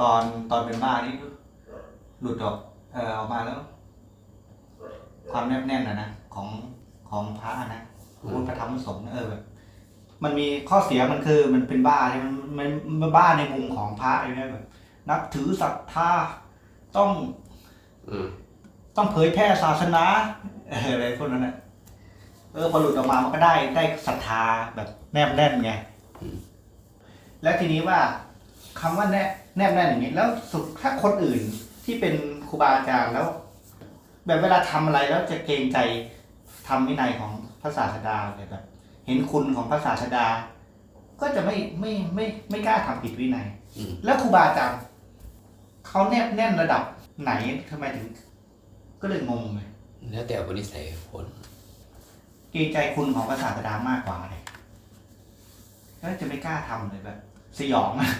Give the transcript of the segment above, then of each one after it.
ตอนตอนเป็นบ้านี่หลุดออกเออออกมาแล้ว ความแนบแน่นนะนะของของพระนะของพระธรรมสงฆ์นะเออแบบมันมีข้อเสียมันคือมันเป็นบ้าใช่ไหมมันมันมันบ้าในมุมของพระใช่ไหมแบบนับถือศรัทธาต้องอืมต้องเผยแพร่ศาสนาเอออะไรพวกนั้นนะเออพอหลุดออกมามันก็ได้ได้ศรัทธาแบบแนบแน่นไง แล้วทีนี้ว่าคำว่าแนบ แนบแน่นอย่างนี้แล้วสุดถ้าคนอื่นที่เป็นครูบาอาจารย์แล้ว แบบเวลาทำอะไรแล้วจะเกรงใจทำวินัยของพระศาสดาเลยแบบ เห็นคุณของพระศาสดา ก็จะไม่ไม่ไม่ไม่กล้าทำผิดวินัยอืมแล้วครูบาอาจารย์เขาแนบแน่นระดับไหนทำไมถึง ก็เลยงงเลยแล้วแต่บริสัยคนเกรงใจคุณของพระศาสดามากกว่าเลยแล้วจะไม่กล้าทำเลยแบบ สยองอะ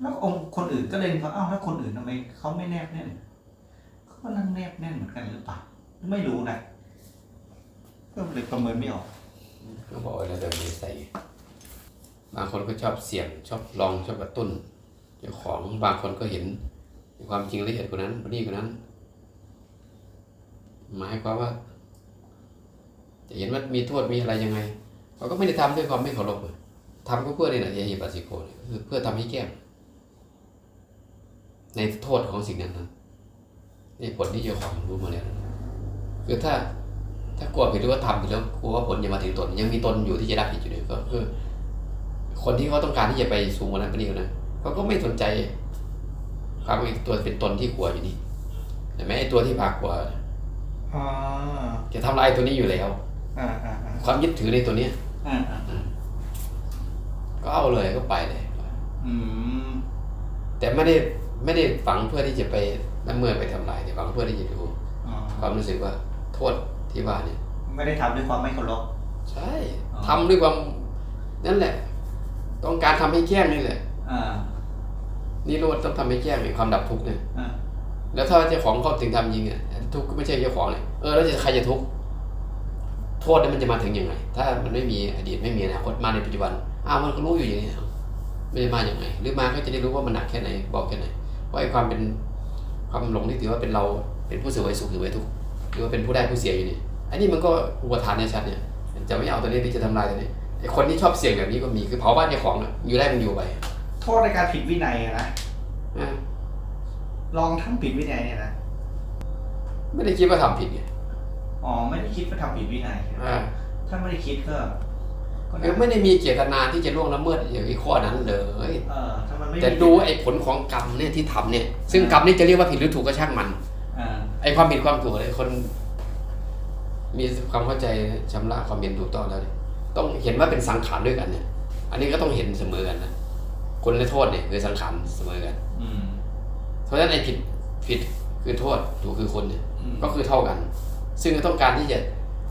แล้วองค์คนอื่นก็เลยเขาเอ้าแล้วคนอื่นทำไมเขาไม่แนบแน่นเขาก็นั่งแนบแน่นเหมือนกันหรือเปล่าไม่รู้นะก็เลยประเมินไม่ออกก็บอกว่าแล้วแต่บริสัยบางคนก็ชอบเสี่ยงชอบลองชอบกระตุ้นเจ้าของบางคนก็เห็นความจริงละเอียดกว่านั้นประณีตกว่านั้น หมายความว่า จะเห็นว่ามีโทษมีอะไรยังไงเขาก็ไม่ได้ทำด้วยความไม่เคารพทำก็เพื่อนี่แหละเยหิปัสสิโกคือเพื่อทำให้แก้ม ในโทษของสิ่งนั้นนะนี่ผลที่เจ้าของรู้มาแล้วนะคือถ้าถ้ากลัวผิดหรือว่าทำผิดแล้วกลัวว่าผลจะมาถึงตน ยังมีตนอยู่ที่จะรับผิดอยู่เนี่ยก็คือคนที่เขาต้องการที่จะไปสูงกว่านั้นไปนี่กว่านั้นเขาก็ไม่สนใจความเป็นตัวเป็นตนที่กลัวอยู่นี่เห็นไหมไอ้ตัวที่พากลัวอ่าจะทำลายตัวนี้อยู่แล้วอ่าอ่าอ่าความยึดถือในตัวเนี้ยอ่าอ่าก็เอาเลยก็ไปเลยอืมแต่ไม่ได้ ไม่ได้ฝังเพื่อที่จะไปละเมิดไปทำลายแต่ฝังเพื่อที่จะดูอ๋อความรู้สึกว่าโทษที่ว่าเนี่ย ไม่ได้ทำด้วยความไม่เคารพ ใช่อ๋อ ทำด้วยความนั่นแหละ ต้องการทำให้แจ้งนี่แหละอ่านี่โรดต้องทำให้แจ้งในความดับทุกข์เนี่ยอ่าแล้วถ้าเจ้าของเขาถึงทำจริงอะทุกข์ก็ไม่ใช่เจ้าของเลยเออแล้วจะใครจะทุกข์โทษนั้นมันจะมาถึงยังไง ถ้ามันไม่มีอดีตไม่มีอนาคตมาในปัจจุบันอ้าวมันก็รู้อยู่อย่างนี้อ้าวไม่ได้มาอย่างไงหรือมาก็จะได้รู้ว่ามันหนักแค่ไหนบอกแค่ไหน ว่าไอ้ความเป็นความหลงที่ถือว่าเป็นเราเป็นผู้เสื่อมสุขหรือไว้ทุกข์หรือว่าเป็นผู้ได้ผู้เสียอยู่นี่อันนี้มันก็อุปทานในชัดเนี่ยจะไม่เอาตัวนี้ที่จะทำลายตัวนี้ไอ้คนที่ชอบเสี่ยงแบบนี้ก็มีคือเผาบ้านเจ้าของอะอยู่ได้มันอยู่ไปโทษในการผิดวินัยอะนะอะลองทำผิดวินัยเนี่ยนะไม่ได้คิดว่าทำผิดไงอ๋อไม่ได้คิดว่าทำผิดวินัยอ่าถ้าไม่ได้คิดก็ก็ คือไม่ได้มีเจตนาที่จะล่วงละเมิดอย่างไอ้ข้อนั้นเลยเออถ้ามันไม่มีแต่ดูไอ้ผลของกรรมเนี่ยที่ทำเนี่ย ซึ่งกรรมนี่จะเรียกว่าผิดหรือถูกก็ช่างมัน อ่าไอ้ความผิดความถูกอะไรคน มีความเข้าใจชำระความเป็นถูกต้องแล้วเนี่ยต้องเห็นว่าเป็นสังขารด้วยกันเนี่ย อันนี้ก็ต้องเห็นเสมอกันนะคนและโทษเนี่ยคือสังขารเสมอกัน อืมเพราะฉะนั้นไอ้ผิดผิดคือโทษถูกคือคนเนี่ย อืมก็คือเท่ากัน ซึ่งก็ต้องการที่จะ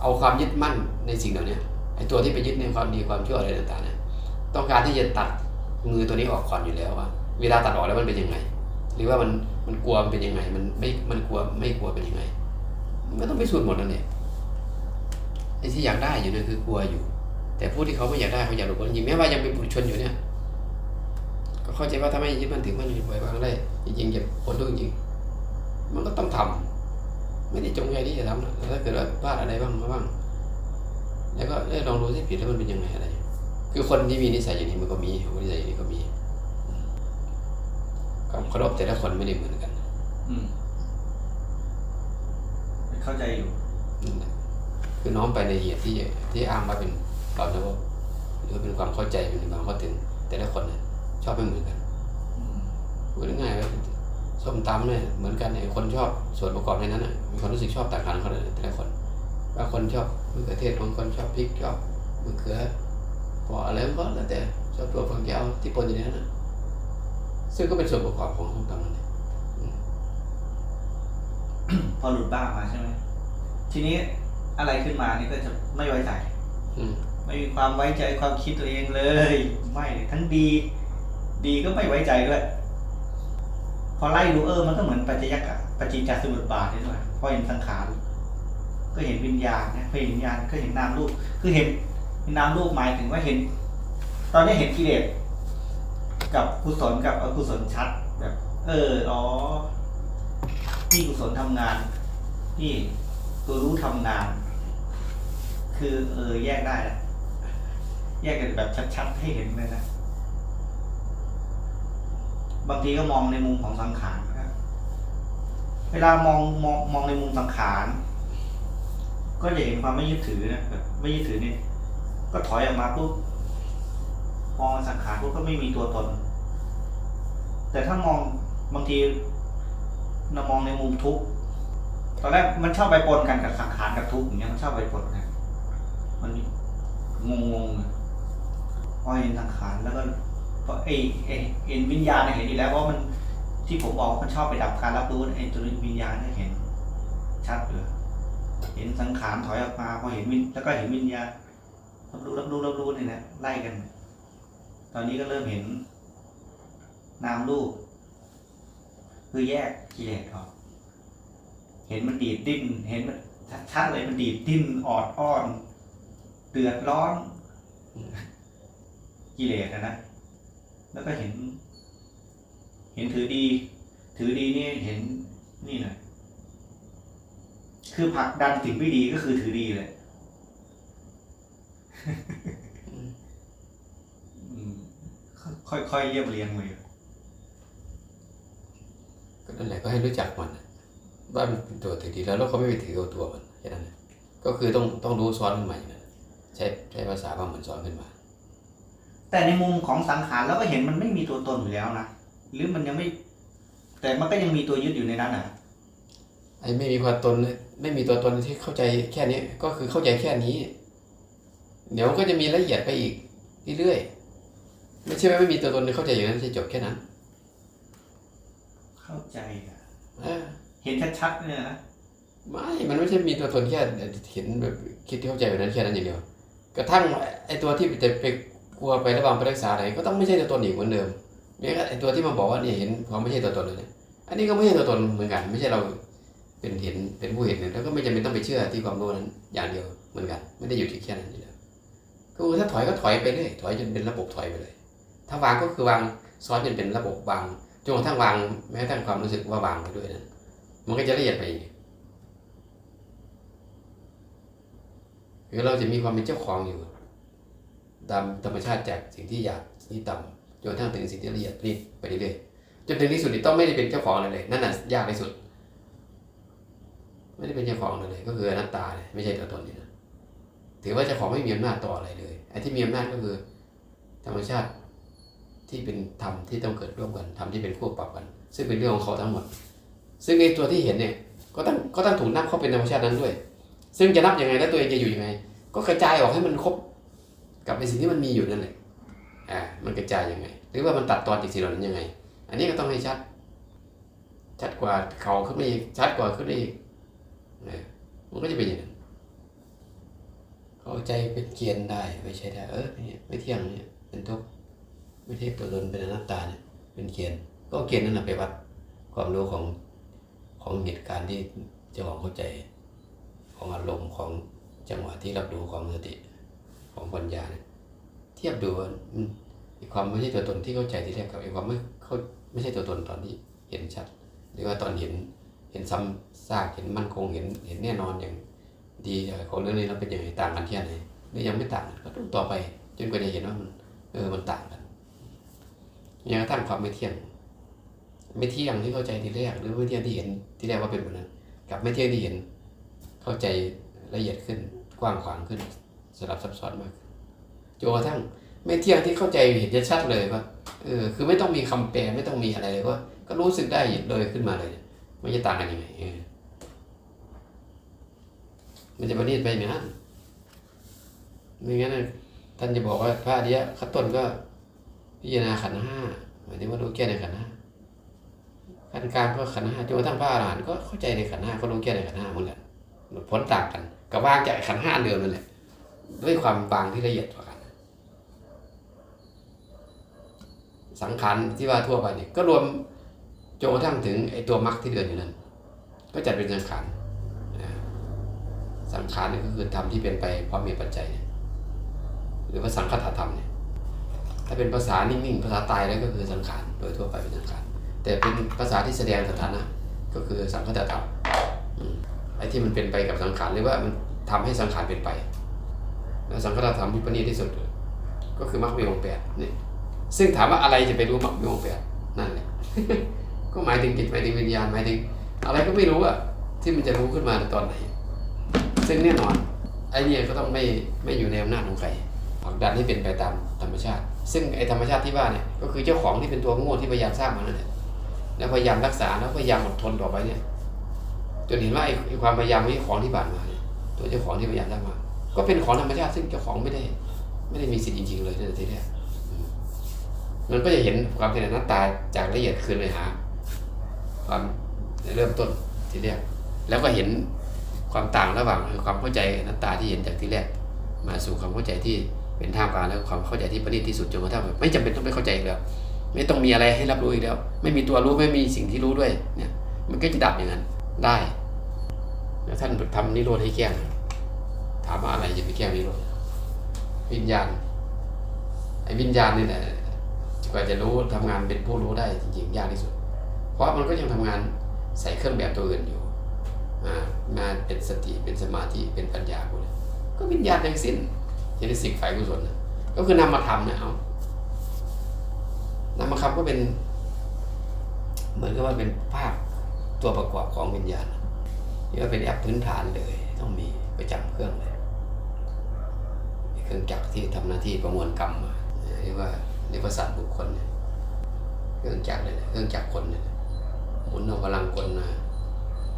เอาความยึดมั่นในสิ่งเหล่านี้ ไอ้ตัวที่ไปยึดในความดีความชั่วอะไรต่างๆเนี่ยต้องการที่จะตัดมือตัวนี้ออกก่อนอยู่แล้วว่าเวลาตัดออกแล้วมันเป็นยังไง หรือว่ามันมันกลัวมันเป็นยังไง มันไม่มันกลัวไม่กลัวเป็นยังไงมันต้องไปสูตรหมดนั่นเองไอ้ที่อยากได้อยู่เนี่ยคือกลัวอยู่ แต่ผู้ที่เขาไม่อยากได้เขาอยากหลบพ้นจริงแม้ว่ายังเป็นบุตรชนอยู่เนี่ย ก็เข้าใจว่าถ้าไม่ยึดมันถือมันอยู่ปล่อยวางได้จริงๆจะพ้นทุกข์จริงมันก็ต้องทำไม่ได้จงใจที่จะทำนะแล้วถ้าเกิดว่าพลาดอะไรบ้างมาบ้าง แล้วก็เอ้ยลองดูที่ผิดแล้วมันเป็นยังไงอะไร คือคนที่มีนิสัยอย่างนี้มันก็มีคนนิสัยอย่างนี้ก็มีความเคารพแต่ละคนไม่ได้เหมือนกันอืมเข้าใจอยู่นั่นแหละคือน้อมไปในเหตุที่ที่อ้างว่าเป็นความนะหรือว่าเป็นความเข้าใจเป็นความเข้าถึง แต่ละคนเนี่ยชอบไม่เหมือนกันอืมพูดง่ายๆว่าส้มตำเนี่ยเหมือนกันเนี่ยคนชอบส่วนประกอบในนั้นน่ะมีความรู้สึกชอบต่างกันเขาเลยแต่ละคนบางคนชอบ มะเขือเทศบางคนชอบพริกชอบมะเขือพออะไรก็แล้วแต่ชอบตัวฝังแก้วที่ปนอยู่ในนั้นน่ะซึ่งก็เป็นส่วนประกอบของส้มตำนั่นเองพอหลุดบ้างมาใช่ไหมทีนี้อะไรขึ้นมานี่ก็จะไม่ไว้ใจอืมไม่มีความไว้ใจความคิดตัวเองเลย ไม่เลยทั้งดี ดีก็ไม่ไว้ใจด้วยพอไล่ดูเออมันก็เหมือนปัจจยกะปัจจิจสมุทบาทนี่ด้วยพอเห็นสังขาร ก็เห็นวิญญาณนะพอเห็นวิญญาณก็เห็นนามรูป คือเห็นนามรูปหมายถึงว่าเห็น ตอนนี้เห็นกิเลสกับกุศลกับอกุศลชัดแบบ เอออ๋อนี่กุศลทำงานนี่ตัวรู้ทำงาน คือเออแยกได้แล้วแยกกันแบบชัดๆให้เห็นเลยนะบางทีก็มองในมุมของสังขารนะครับเวลามองมองมองในมุมสังขาร ก็จะเห็นความไม่ยึดถือนะแบบไม่ยึดถือนี่ก็ถอยออกมาปุ๊บมองสังขารปุ๊บก็ไม่มีตัวตน แต่ถ้ามองบางทีเรามองในมุมทุกข์ตอนแรกมันชอบไปปนกันกับสังขารกับทุกข์อย่างเงี้ยมันชอบไปปนกันมันงงงๆอะพอเห็นสังขารแล้วก็พอไอ้ไอ้เห็นวิญญาณเห็นอยู่แล้วเพราะมันที่ผมบอกมันชอบไปดับการรับรู้ไอ้ตัววิญญาณเนี่ยเห็น ชัดเลย เห็นสังขารถอยออกมาพอเห็นวิญแล้วก็เห็นวิญญาณรับรู้รับรู้รับรู้เนี่ยนะไล่กัน ตอนนี้ก็เริ่มเห็น นามรูปคือแยกกิเลสออกเห็นมันดีดดิ้นเห็นมันชัดเลยมันดีดดิ้นออดอ้อนเดือดร้อนกิเลสอะนะแล้วก็เห็น เห็นถือดี ถือดีนี่เห็นนี่นะ คือผลักดันสิ่งไม่ดีก็คือถือดีเลยอืมค่อยๆเรียบเรียงเลยก็นั่นแหละก็ให้รู้จักมันน่ะว่ามันเป็นตัวถือดีแล้วเราก็ไม่ไปถือเอาตัวมันแค่นั้นนะก็คือต้องต้องรู้ซ้อนขึ้นมาอย่างนั้นใช้ใช้ภาษาว่าเหมือนซ้อนขึ้นมา แต่ในมุมของสังขารเราก็เห็นมันไม่มีตัวตนอยู่แล้วนะหรือมันยังไม่ แต่มันก็ยังมีตัวยึดอยู่ในนั้นอะ ไอ้ไม่มีความตนไม่มีตัวตนที่เข้าใจแค่นี้ก็คือเข้าใจแค่นี้ เดี๋ยวมันก็จะมีละเอียดไปอีกเรื่อยๆไม่ใช่ว่าไม่มีตัวตนเข้าใจอย่างนั้นจะจบแค่นั้น เข้าใจอะเออเห็นชัดๆเนี่ยนะไม่มันไม่ใช่มีตัวตนแค่เห็นแบบคิดที่เข้าใจแบบนั้นแค่นั้นอย่างเดียวกระทั่งไอ้ตัวที่จะไปกลัวไประวังไปรักษาอะไรก็ต้องไม่ใช่ตัวตนอีกเหมือนเดิมเนี่ยไอ้ตัวที่มาบอกว่าเนี่ยเห็นความไม่ใช่ตัวตนเลยเนี่ยอันนี้ก็ไม่ใช่ตัวตนเหมือนกัน ไม่ใช่เรา เป็นเห็นเป็นผู้เห็นเนี่ยแล้วก็ไม่จำเป็นต้องไปเชื่อที่ความรู้นั้น อย่างเดียวเหมือนกันไม่ได้อยู่ที่แค่นั้นอยู่แล้วก็คือถ้าถอยก็ถอยไปเรื่อยถอยจนเป็นระบบถอยไปเลย ถ้าวางก็คือวางซ้อนจนเป็นระบบวางจนกระทั่งวางแม้กระทั่งความรู้สึกว่าวางไปด้วยนั้นมันก็จะละเอียดไปอีกคือเราจะมีความเป็นเจ้าของอยู่ตามธรรมชาติจากสิ่งที่อยากที่ต่ำจนกระทั่งถึงสิ่งที่ละเอียดรีบไปเรื่อยๆจนถึงที่สุดต้องไม่ได้เป็นเจ้าของอะไรเลยนั่นน่ะยากที่สุด ไม่ได้เป็นเจ้าของเลย ก็คืออนัตตาเลยไม่ใช่ตัวตนนี่นะถือว่าเจ้าของไม่มีอำนาจต่ออะไรเลยไอ้ที่มีอำนาจก็คือ ธรรมชาติที่เป็นธรรมที่ต้องเกิดร่วมกันธรรมที่เป็นคู่ปรับกัน ซึ่งเป็นเรื่องของเขาทั้งหมด ซึ่งในตัวที่เห็นเนี่ย ก็ต้องก็ต้องถูกนับเข้าเป็นธรรมชาตินั้นด้วย ซึ่งจะนับยังไงแล้วตัวเองจะอยู่ยังไง ก็กระจายออกให้มันครบกับในสิ่งที่มันมีอยู่นั่นแหละอ่ามันกระจายยังไง หรือว่ามันตัดตอนจากสิ่งเหล่านั้นยังไง อันนี้ก็ต้องให้ชัด ชัดกว่าเขาขึ้นไปอีกชัดกว่าขึ้นไปอีก มันก็จะเป็นอย่างนั้นเข้าใจเป็นเกียนได้ไม่ใช่ได้เออเนี่ยไม่เที่ยงเนี่ยเป็นทุกข์ไม่เที่ยงตัวตนเป็นอนัตตาเนี่ยเป็นเกียนก็เกียนนั่นแหละไปวัดความรู้ของของเหตุการณ์ที่เจ้าของเข้าใจของอารมณ์ของจังหวะที่รับรู้ของสติของปัญญาเนี่ยเทียบดูไอ้ความไม่ใช่ตัวตนที่เข้าใจที่แรกกับไอ้ความไม่เข้าไม่ใช่ตัวตนตอนที่เห็นชัด หรือว่าตอนเห็น เห็นซ้ำซากเห็นมั่นคงเห็นเห็นแน่นอนอย่างดีของเรื่องนี้เราเป็นยังไงต่างกันแค่ไหนหรือยังไม่ต่างก็ต้องต่อไปจนกว่าจะเห็นว่ามันเออมันต่างกันอย่างกระทั่งความไม่เที่ยง ไม่เที่ยงที่เข้าใจทีแรกหรือไม่เที่ยงที่เห็นที่แรกว่าเป็นแบบนั้นกับไม่เที่ยงที่เห็น เข้าใจละเอียดขึ้นกว้างขวางขึ้นสลับซับซ้อนมากจนกระทั่งไม่เที่ยงที่เข้าใจเห็นชัดเลยว่าเออคือไม่ต้องมีคำแปลไม่ต้องมีอะไรเลยว่า ก็รู้สึกได้เลยขึ้นมาเลย มันจะต่างกันยังไงมันจะประณีตไปอย่างนั้นไม่งั้นท่านจะบอกว่าพระอริยะขั้นต้นก็พิจารณาขันห้าหมายถึงว่ารู้แก้ในขันห้าขั้นกลางก็ขันห้าจนกระทั่งพระอรหันต์ก็เข้าใจในขันห้าก็รู้แก้ในขันห้าหมือนกันผลต่างกันกับวางจากขันห้าเดิมนั่นแหละด้วยความวางที่ละเอียดกว่ากัน สังขารที่ว่าทั่วไปเนี่ยก็รวม จนกระทั่งถึงไอ้ตัวมรรคที่เดินอยู่นั้น ก็จัดเป็นสังขารสังขารนี่ก็คือธรรมที่เป็นไปเพราะมีปัจจัยเนี่ยหรือว่าสังคตธรรมเนี่ยถ้าเป็นภาษานิ่งๆภาษาตายแล้วก็คือสังขารโดยทั่วไปเป็นสังขารแต่เป็นภาษาที่แสดงสถานะก็คือสังคตธรรมไอ้ที่มันเป็นไปกับสังขารหรือว่ามันทำให้สังขารเป็นไปแล้วสังคตธรรมที่ประณีตที่สุด ก็คือมรรคมีองค์แปดนี่ซึ่งถามว่าอะไรจะไปรู้มรรคมีองค์แปดนั่นแหละ ก็หมายถึงจิตหมายถึงวิญญาณหมายถึง อะไรก็ไม่รู้อะที่มันจะรู้ขึ้นมาตอนไหน ซึ่งแน่นอนไอ้เนี่ยก็ต้องไม่ไม่อยู่ในอำนาจของใครผลักดันให้เป็นไปตามธรรมชาติ ซึ่งไอ้ธรรมชาติที่ว่าเนี่ยก็คือเจ้าของที่เป็นตัวโง่ที่พยายามสร้างมานั่นแหละแล้วพยายามรักษาแล้วพยายามอดทนต่อไปเนี่ยจนเห็นว่าไอ้ความพยายามนี้ของที่ผ่านมาเนี่ยตัวเจ้าของที่พยายามสร้างมา ก็เป็นของธรรมชาติซึ่งเจ้าของไม่ได้ ไม่ได้มีสิทธิ์จริงๆเลยในทีแรกมมันก็จะเห็นความเป็นอนัตตาจากละเอียดคืนไปหา ความเริ่มต้นที่แรก แล้วก็เห็นความต่างระหว่างความเข้าใจนัตตาที่เห็นจากที่แรก มาสู่ความเข้าใจที่เป็นท่ามกลางแล้วความเข้าใจที่ประณีตที่สุดจนกระทั่งแบบไม่จำเป็นต้องไปเข้าใจอีกแล้ว ไม่ต้องมีอะไรให้รับรู้อีกแล้ว ไม่มีตัวรู้ไม่มีสิ่งที่รู้ด้วยเนี่ยมันก็จะดับอย่างนั้นได้แล้วท่านทำนิโรธให้แก้งถามว่าอะไรจะไปแก้นิโรธวิญญาณไอ้วิญญาณนี่แหละกว่าจะรู้ทำงานเป็นผู้รู้ได้จริงๆยากที่สุด ราะมันก็ยังทำงานใส่เครื่องแบบตัวอื่นอยู่อ่างานเป็นสติเป็นสมาธิเป็นปัญญาพวกนี้ก็วิญญาณทั้งสิ้นเจตสิกฝ่ายกุศลนะก็คือนำมาทำนะเอานำมาคำก็เป็น เหมือนกับว่าเป็นภาพตัวประกอบของวิญญาณนี่ว่าเป็นแอปพื้นฐานเลย ต้องมีประจำเครื่องเลยเครื่องจักรที่ทำหน้าที่ประมวลกรรมมาเรียกว่าเรียกว่าสัตว์บุคคลเนี่ยเครื่องจักรเลยเครื่องจักรคนเนี่ย หมุนเอาพลังกลมา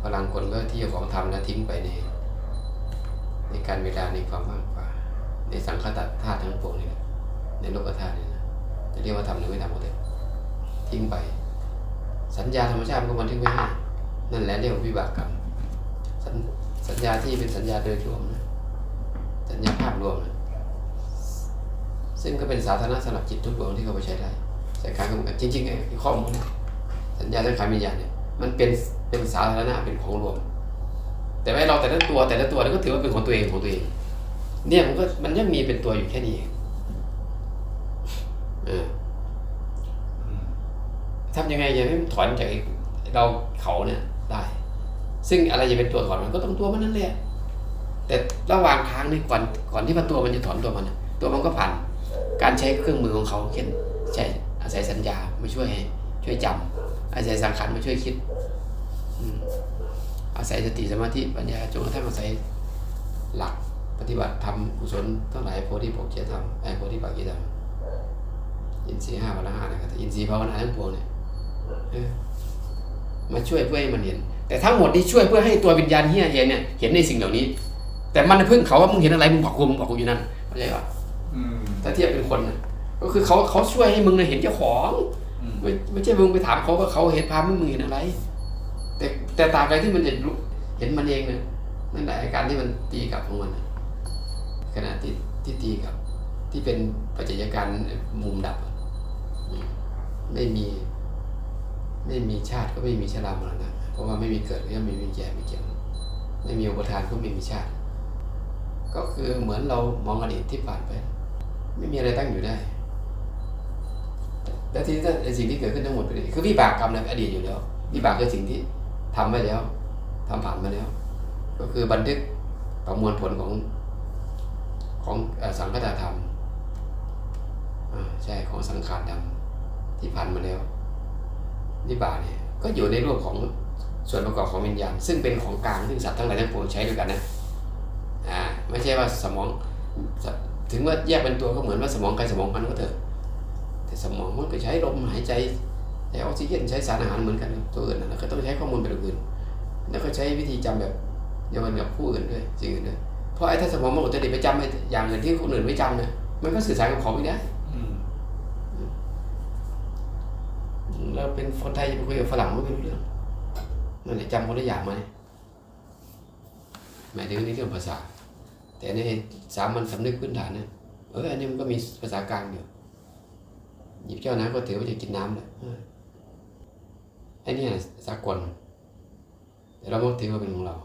พลังกลก็ที่เจ้าของทำแล้วทิ้งไปใน ในการเวลาในความว่างเปล่าในสังคตธาตุทั้งปวงนี่แหละในโลกธาตุนี่นะจะเรียกว่าทำหรือไม่ทำก็เถอะทิ้งไป สัญญาธรรมชาติมันก็บันทึกไว้ให้นั่นแหละเรียกว่าวิบากกรรมสัญสัญญาที่เป็นสัญญาโดยรวมนะสัญญาภาพรวมนะซึ่งก็เป็นสาธารณะสำหรับจิตทุกดวงที่เขาไปใช้ได้ใช้การกำกับจริงๆไอ้ข้อมูลนี่ย สัญญาสังขารวิญญาณเนี่ยมันเป็นเป็นสาธารณะเป็นของรวม แต่ว่าเราแต่ละตัวแต่ละตัวเนี่ยก็ถือว่าเป็นของตัวเองของตัวเอง เนี่ยมันก็มันยังมีเป็นตัวอยู่แค่นี้เองเออทำยังไงจะให้มันถอนจากเราเขาเนี่ยได้ ซึ่งอะไรจะเป็นตัวถอนมันก็ต้องตัวมันนั่นแหละแต่ระหว่างทางนี่ก่อนก่อนที่มันตัวมันจะถอนตัวมันตัวมันก็ผ่านการใช้เครื่องมือของเขาเช่นใช้อาศัยสัญญามาช่วยให้ช่วยจำ อาศัยสังขารมาช่วยคิดอืมอาศัยสติสมาธิปัญญาจนกระทั่งอาศัยหลักปฏิบัติธรรมกุศลทั้งหลายโพธิปักเกียรธรรมไอ้โพธิปักเกียรธรรมอินทรีย์ห้าวันละห้านะครับแต่อินทรีย์ภาวนาทั้งปวงเนี่ยเออมาช่วยเพื่อให้มันเห็น แต่ทั้งหมดที่ช่วยเพื่อให้ตัววิญญาณเฮียเห็นเนี่ยเห็นในสิ่งเหล่านี้ แต่มันเพิ่งเขาว่ามึงเห็นอะไรมึงบอกกูมึงบอกกูอยู่นั่นเข้าใจป่ะอืมถ้าเทียบเป็นคนนะก็คือเขาเขาช่วยให้มึงน่ะเห็นเจ้าของอืม ไม่ไม่ใช่มึงไปถามเขาว่าเขาเห็นภาพมึงเห็นอะไร แต่แต่ตราบใดที่มันจะรู้เห็นมันเองเนี่ยนั่นแหละอาการที่มันตีกลับของมันขณะที่ที่ตีกลับ ที่เป็นปัจจัยการมุมดับ ไม่มี ไม่มีชาติก็ไม่มีชรามรณะเพราะว่าไม่มีเกิดก็ไม่มีแก่ไม่เจ็บไม่มีอุปทานก็ไม่มีชาติ ก็คือเหมือนเรามองอดีตที่ผ่านไป ไม่มีอะไรตั้งอยู่ได้ แล้วทีนี้ไอ้สิ่งที่เกิดขึ้นทั้งหมดเป็นคือวิบากกรรมในอดีตอยู่แล้ววิบากคือสิ่งที่ทำไว้แล้วทำผ่านมาแล้ว ก็คือบันทึกประมวลผลของของสังคตธรรมใช่ของสังขารดำที่ผ่านมาแล้ววิบากเนี่ยก็อยู่ในรูปของส่วนประกอบของวิญญาณ ซึ่งเป็นของกลางซึ่สัตว์ทั้งหลายทั้งปวงใช้ด้วยกันนะอ่าไม่ใช่ว่าสมอง ถึงว่าแยกเป็นตัวก็เหมือนว่าสมองใครสมองมันก็เถอะ แต่สมองมันก็ใช้ลมหายใจใช้ออกซิเจนใช้สารอาหารเหมือนกันนะตัวอื่นนะแล้วก็ต้องใช้ข้อมูลแบบอื่น แล้วก็ใช้วิธีจำแบบเดียวกันกับผู้อื่นด้วยสิ่งอื่นด้วยเพราะไอ้ถ้าสมองมันอุตริไปจำไอ้อย่างอื่นที่คนอื่นไม่จำเนี่ยมันก็สื่อสารกับเขาไม่ได้อืมเราเป็นคนไทยจะไปคุยกับฝรั่งมันไม่รู้เรื่องมันจะจำคนละอย่างไหมหมายถึงในเรื่องภาษา แต่ในสามัญสำนึกพื้นฐานเนี่ยเอออันนี้มันก็มีภาษากลางอยู่ หยิบแก้วน้ำก็ถือว่าจะกินน้ำแหละไอ้นี่สากลแต่เราไม่ถือว่าเป็นของเรา